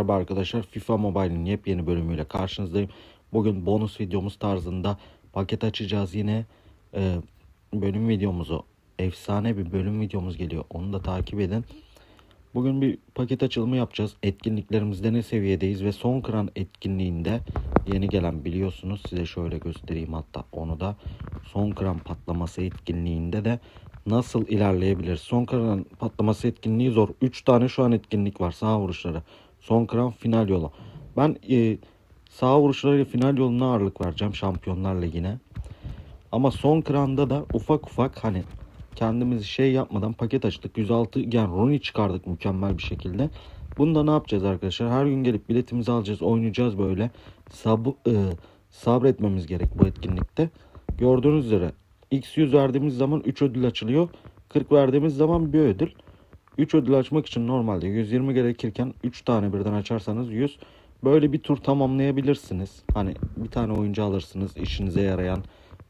Merhaba arkadaşlar FIFA Mobile'in yepyeni bölümüyle karşınızdayım. Bugün bonus videomuz tarzında paket açacağız yine. Ee, bölüm videomuzu efsane bir bölüm videomuz geliyor. Onu da takip edin. Bugün bir paket açılımı yapacağız. Etkinliklerimizde ne seviyedeyiz ve son kıran etkinliğinde yeni gelen biliyorsunuz. Size şöyle göstereyim hatta onu da. Son kıran patlaması etkinliğinde de nasıl ilerleyebiliriz? Son kıran patlaması etkinliği zor. 3 tane şu an etkinlik var sağ vuruşları. Son kıran final yolu. Ben e, sağ vuruşlarıyla final yoluna ağırlık vereceğim Şampiyonlar Ligi'ne. Ama son kıranda da ufak ufak hani kendimiz şey yapmadan paket açtık. 106 yani Rooney çıkardık mükemmel bir şekilde. Bunda ne yapacağız arkadaşlar? Her gün gelip biletimizi alacağız, oynayacağız böyle. Sab e, sabretmemiz gerek bu etkinlikte. Gördüğünüz üzere X100 verdiğimiz zaman 3 ödül açılıyor. 40 verdiğimiz zaman bir ödül. 3 ödül açmak için normalde 120 gerekirken 3 tane birden açarsanız 100. Böyle bir tur tamamlayabilirsiniz. Hani bir tane oyuncu alırsınız işinize yarayan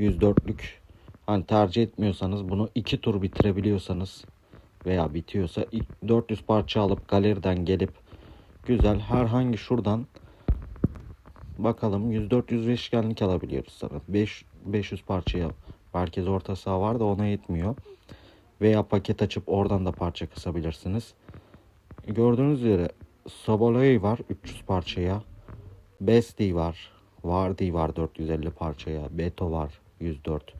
104'lük. Hani tercih etmiyorsanız bunu 2 tur bitirebiliyorsanız veya bitiyorsa ilk 400 parça alıp galeriden gelip güzel herhangi şuradan bakalım 104 beşgenlik alabiliyoruz sana. 5 500 parçaya merkez orta saha var da ona yetmiyor. Veya paket açıp oradan da parça kısabilirsiniz. Gördüğünüz üzere Sabolay var 300 parçaya. Besti var. Vardy var 450 parçaya. Beto var 104.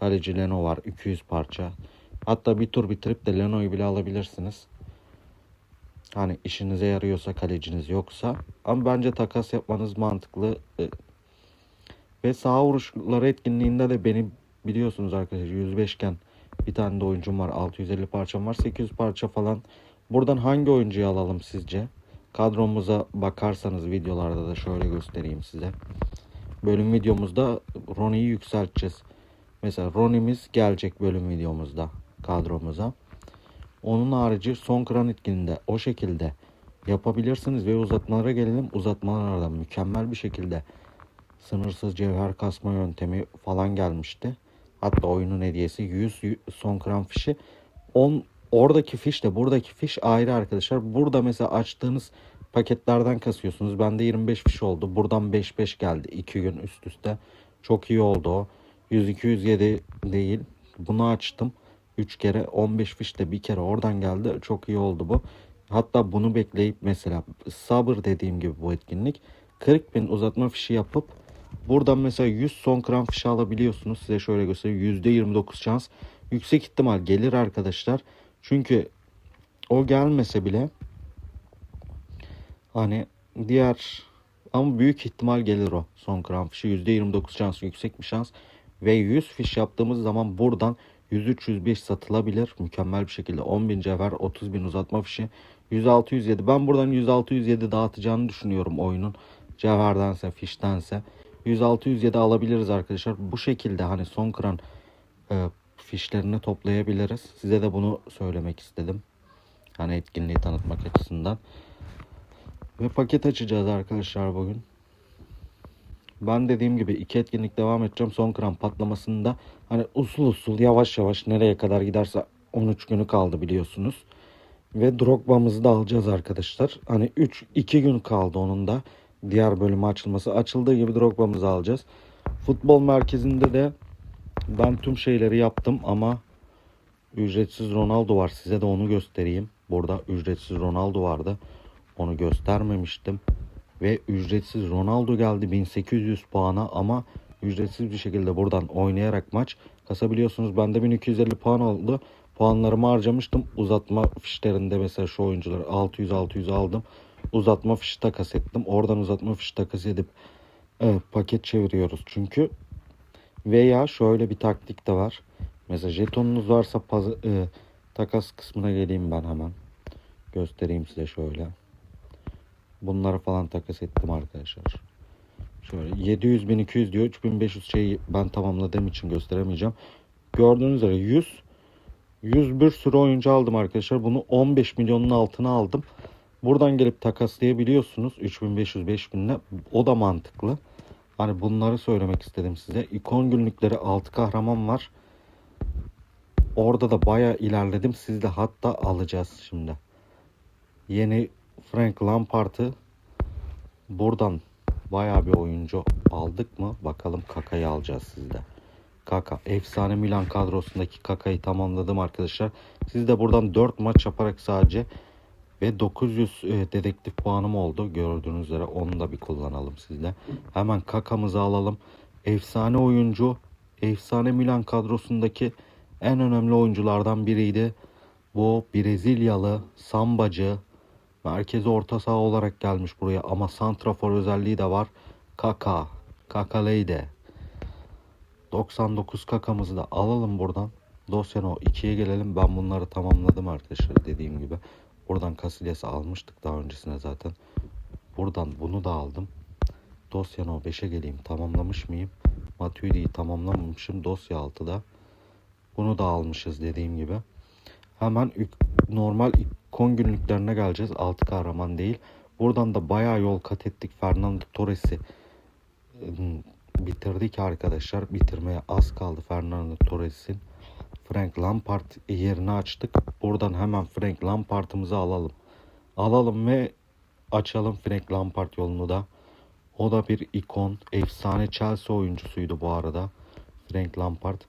Kaleci Leno var 200 parça. Hatta bir tur bitirip de Leno'yu bile alabilirsiniz. Hani işinize yarıyorsa kaleciniz yoksa. Ama bence takas yapmanız mantıklı. Ee, Ve sağ vuruşları etkinliğinde de beni biliyorsunuz arkadaşlar 105 iken bir tane de oyuncum var. 650 parçam var. 800 parça falan. Buradan hangi oyuncuyu alalım sizce? Kadromuza bakarsanız videolarda da şöyle göstereyim size. Bölüm videomuzda Ronnie'yi yükselteceğiz. Mesela Ronnie'miz gelecek bölüm videomuzda kadromuza. Onun harici son kıran etkinliğinde o şekilde yapabilirsiniz ve uzatmalara gelelim. Uzatmalardan mükemmel bir şekilde sınırsız cevher kasma yöntemi falan gelmişti. Hatta oyunun hediyesi 100 son kıran fişi. 10 oradaki fiş de buradaki fiş ayrı arkadaşlar. Burada mesela açtığınız paketlerden kasıyorsunuz. Bende 25 fiş oldu. Buradan 5-5 geldi 2 gün üst üste. Çok iyi oldu o. 100-207 değil. Bunu açtım. 3 kere 15 fiş de bir kere oradan geldi. Çok iyi oldu bu. Hatta bunu bekleyip mesela sabır dediğim gibi bu etkinlik 40 bin uzatma fişi yapıp buradan mesela 100 son kran fişi alabiliyorsunuz. Size şöyle göstereyim. %29 şans. Yüksek ihtimal gelir arkadaşlar. Çünkü o gelmese bile hani diğer ama büyük ihtimal gelir o son kran fişi. %29 şans yüksek bir şans. Ve 100 fiş yaptığımız zaman buradan 103-105 satılabilir. Mükemmel bir şekilde 10.000 cevher 30.000 uzatma fişi. 106-107. Ben buradan 106-107 dağıtacağını düşünüyorum oyunun. Cevherdense fiştense. 106-107 alabiliriz arkadaşlar. Bu şekilde hani son kıran e, fişlerini toplayabiliriz. Size de bunu söylemek istedim. Hani etkinliği tanıtmak açısından. Ve paket açacağız arkadaşlar bugün. Ben dediğim gibi iki etkinlik devam edeceğim. Son kran patlamasında hani usul usul yavaş yavaş nereye kadar giderse 13 günü kaldı biliyorsunuz. Ve Drogba'mızı da alacağız arkadaşlar. Hani 3 2 gün kaldı onun da diğer bölümü açılması. Açıldığı gibi Drogba'mızı alacağız. Futbol merkezinde de ben tüm şeyleri yaptım ama ücretsiz Ronaldo var. Size de onu göstereyim. Burada ücretsiz Ronaldo vardı. Onu göstermemiştim. Ve ücretsiz Ronaldo geldi 1800 puana ama ücretsiz bir şekilde buradan oynayarak maç kasabiliyorsunuz. Bende 1250 puan oldu. Puanlarımı harcamıştım. Uzatma fişlerinde mesela şu oyuncuları 600-600 aldım. Uzatma fişi takas ettim. Oradan uzatma fişi takas edip evet, paket çeviriyoruz. Çünkü veya şöyle bir taktik de var. Mesela jetonunuz varsa paz- e, takas kısmına geleyim ben hemen. Göstereyim size şöyle. Bunları falan takas ettim arkadaşlar. Şöyle 700 1200 diyor. 3500 şeyi ben tamamladığım için gösteremeyeceğim. Gördüğünüz üzere 100 101 sürü oyuncu aldım arkadaşlar. Bunu 15 milyonun altına aldım. Buradan gelip takaslayabiliyorsunuz 3500 5000'le. O da mantıklı. Hani bunları söylemek istedim size. İkon günlükleri 6 kahraman var. Orada da baya ilerledim. Siz de hatta alacağız şimdi. Yeni Frank Lampard'ı Buradan bayağı bir oyuncu aldık mı? Bakalım Kaka'yı alacağız sizde. Kaka. Efsane Milan kadrosundaki Kaka'yı tamamladım arkadaşlar. Siz de buradan 4 maç yaparak sadece ve 900 e, dedektif puanım oldu. Gördüğünüz üzere onu da bir kullanalım sizle. Hemen Kaka'mızı alalım. Efsane oyuncu. Efsane Milan kadrosundaki en önemli oyunculardan biriydi. Bu Brezilyalı sambacı merkezi orta saha olarak gelmiş buraya ama santrafor özelliği de var. Kaka. Kakaleyde. 99 kakamızı da alalım buradan. Dosyano 2'ye gelelim. Ben bunları tamamladım arkadaşlar dediğim gibi. Buradan Casillas'ı almıştık daha öncesine zaten. Buradan bunu da aldım. Dosyano 5'e geleyim. Tamamlamış mıyım? Matuidi'yi tamamlamamışım. Dosya 6'da. Bunu da almışız dediğim gibi. Hemen normal ikon günlüklerine geleceğiz. Altı kahraman değil. Buradan da bayağı yol kat ettik. Fernando Torres'i ım, bitirdik arkadaşlar. Bitirmeye az kaldı Fernando Torres'in. Frank Lampard yerini açtık. Buradan hemen Frank Lampard'ımızı alalım. Alalım ve açalım Frank Lampard yolunu da. O da bir ikon. Efsane Chelsea oyuncusuydu bu arada. Frank Lampard.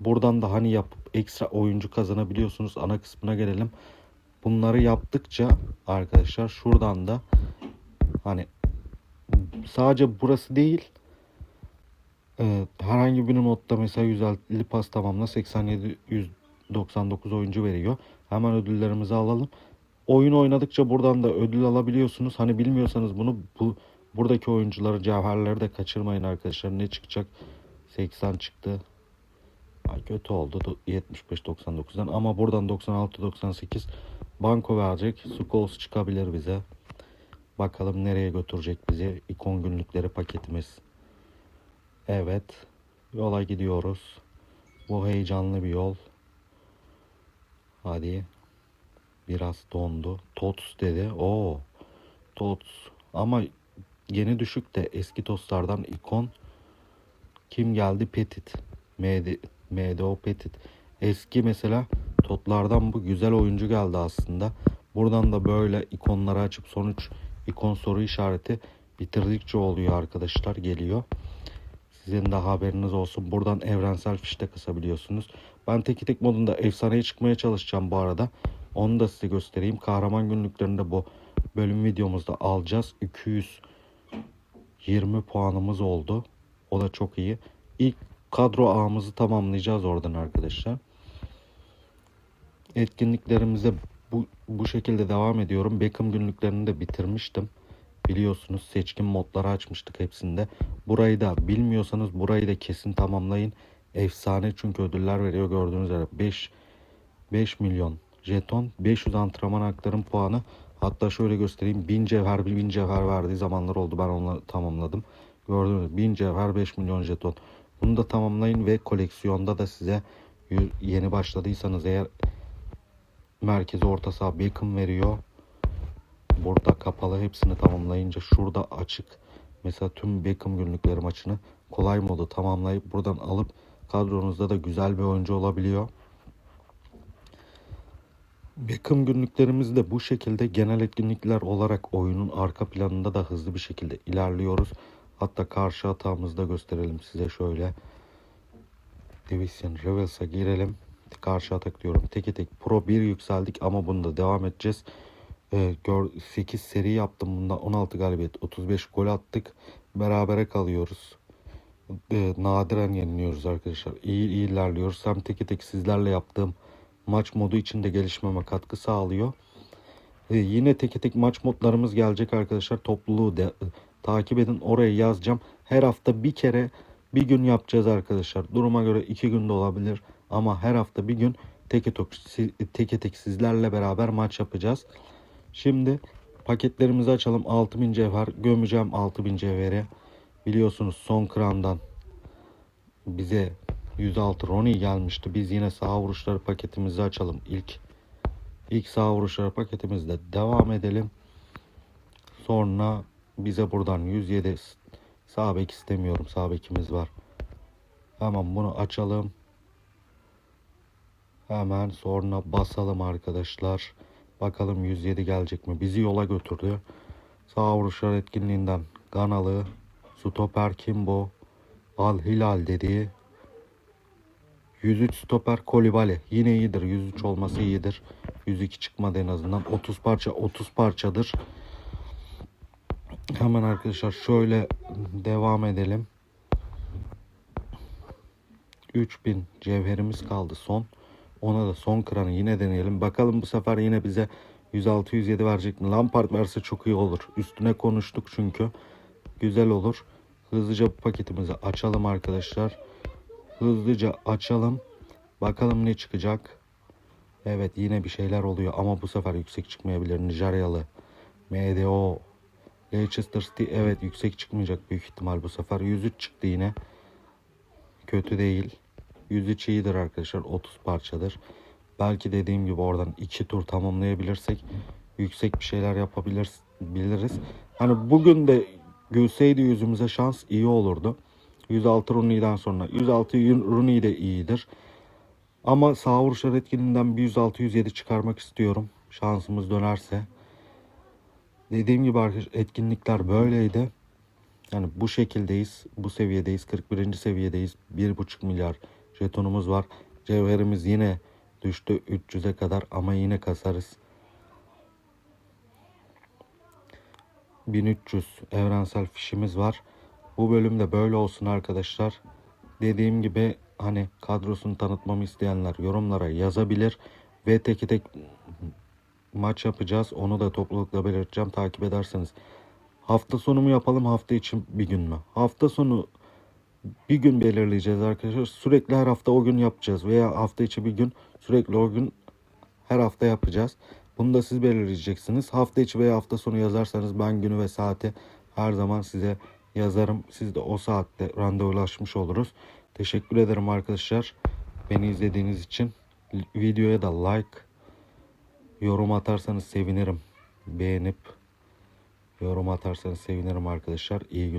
Buradan da hani yapıp ekstra oyuncu kazanabiliyorsunuz. Ana kısmına gelelim. Bunları yaptıkça arkadaşlar şuradan da hani sadece burası değil e, herhangi bir modda mesela 150 pas tamamla 87 199 oyuncu veriyor. Hemen ödüllerimizi alalım. Oyun oynadıkça buradan da ödül alabiliyorsunuz. Hani bilmiyorsanız bunu bu buradaki oyuncuları cevherleri de kaçırmayın arkadaşlar. Ne çıkacak? 80 çıktı. Ay kötü oldu 75-99'dan ama buradan 96-98 banko verecek. Scholes çıkabilir bize. Bakalım nereye götürecek bizi. İkon günlükleri paketimiz. Evet. Yola gidiyoruz. Bu heyecanlı bir yol. Hadi. Biraz dondu. Tots dedi. Oo. Tots. Ama yeni düşük de eski tostlardan ikon. Kim geldi? Petit. MD, MDO Petit. Eski mesela totlardan bu güzel oyuncu geldi aslında. Buradan da böyle ikonları açıp sonuç ikon soru işareti bitirdikçe oluyor arkadaşlar geliyor. Sizin de haberiniz olsun. Buradan evrensel fişte kısabiliyorsunuz. Ben teki tek modunda efsaneye çıkmaya çalışacağım bu arada. Onu da size göstereyim. Kahraman günlüklerinde bu bölüm videomuzda alacağız. 220 puanımız oldu. O da çok iyi. İlk kadro ağımızı tamamlayacağız oradan arkadaşlar. Etkinliklerimize bu, bu şekilde devam ediyorum. Beckham günlüklerini de bitirmiştim. Biliyorsunuz seçkin modları açmıştık hepsinde. Burayı da bilmiyorsanız burayı da kesin tamamlayın. Efsane çünkü ödüller veriyor gördüğünüz üzere 5 5 milyon jeton 500 antrenman hakların puanı hatta şöyle göstereyim 1000 cevher 1000 cevher verdiği zamanlar oldu ben onu tamamladım. Gördüğünüz gibi 1000 cevher 5 milyon jeton. Bunu da tamamlayın ve koleksiyonda da size yeni başladıysanız eğer merkezi orta saha Beckham veriyor. Burada kapalı hepsini tamamlayınca şurada açık. Mesela tüm Beckham günlükleri maçını kolay modu tamamlayıp buradan alıp kadronuzda da güzel bir oyuncu olabiliyor. Beckham günlüklerimiz de bu şekilde genel etkinlikler olarak oyunun arka planında da hızlı bir şekilde ilerliyoruz. Hatta karşı hatamızı da gösterelim size şöyle. Division Rivels'a girelim. Karşı atak diyorum. Teke tek Pro 1 yükseldik ama bunda devam edeceğiz. Ee, gör, 8 seri yaptım bunda 16 galibiyet 35 gol attık. Berabere kalıyoruz. Ee, nadiren yeniliyoruz arkadaşlar. İyi, iyi ilerliyoruz. Hem teke tek sizlerle yaptığım maç modu için de gelişmeme katkı sağlıyor. Ee, yine teke tek maç modlarımız gelecek arkadaşlar. Topluluğu de, takip edin. Oraya yazacağım. Her hafta bir kere bir gün yapacağız arkadaşlar. Duruma göre iki günde olabilir. Ama her hafta bir gün teke tek, tek sizlerle beraber maç yapacağız. Şimdi paketlerimizi açalım. 6000 cevher gömeceğim 6000 cevheri. Biliyorsunuz son krandan bize 106 Roni gelmişti. Biz yine sağ vuruşları paketimizi açalım. İlk ilk sağ vuruşları paketimizde devam edelim. Sonra bize buradan 107 sağ bek istemiyorum. Sağ bekimiz var. Hemen bunu açalım. Hemen sonra basalım arkadaşlar. Bakalım 107 gelecek mi? Bizi yola götürdü. Sağ vuruşlar etkinliğinden Ganalı, Stoper Kimbo, Al Hilal dediği 103 stoper Kolibali. Yine iyidir. 103 olması iyidir. 102 çıkmadı en azından. 30 parça 30 parçadır. Hemen arkadaşlar şöyle devam edelim. 3000 cevherimiz kaldı son. Ona da son kıranı yine deneyelim. Bakalım bu sefer yine bize 106-107 verecek mi? Lampard verse çok iyi olur. Üstüne konuştuk çünkü. Güzel olur. Hızlıca bu paketimizi açalım arkadaşlar. Hızlıca açalım. Bakalım ne çıkacak. Evet yine bir şeyler oluyor ama bu sefer yüksek çıkmayabilir. Nijeryalı. MDO. Leicester City evet yüksek çıkmayacak büyük ihtimal bu sefer. 103 çıktı yine. Kötü değil. 103 iyidir arkadaşlar. 30 parçadır. Belki dediğim gibi oradan 2 tur tamamlayabilirsek yüksek bir şeyler yapabiliriz. Biliriz. Hani bugün de gülseydi yüzümüze şans iyi olurdu. 106 Rooney'den sonra. 106 Rooney de iyidir. Ama sağ vuruşlar etkinliğinden bir 106-107 çıkarmak istiyorum. Şansımız dönerse. Dediğim gibi arkadaşlar etkinlikler böyleydi. Yani bu şekildeyiz. Bu seviyedeyiz. 41. seviyedeyiz. 1,5 milyar jetonumuz var. Cevherimiz yine düştü 300'e kadar ama yine kasarız. 1300 evrensel fişimiz var. Bu bölümde böyle olsun arkadaşlar. Dediğim gibi hani kadrosunu tanıtmamı isteyenler yorumlara yazabilir ve tek tek maç yapacağız. Onu da toplulukla belirteceğim. Takip ederseniz. Hafta sonu mu yapalım hafta için bir gün mü? Hafta sonu bir gün belirleyeceğiz arkadaşlar. Sürekli her hafta o gün yapacağız veya hafta içi bir gün sürekli o gün her hafta yapacağız. Bunu da siz belirleyeceksiniz. Hafta içi veya hafta sonu yazarsanız ben günü ve saati her zaman size yazarım. Siz de o saatte randevulaşmış oluruz. Teşekkür ederim arkadaşlar. Beni izlediğiniz için. Videoya da like, yorum atarsanız sevinirim. Beğenip yorum atarsanız sevinirim arkadaşlar. İyi günler.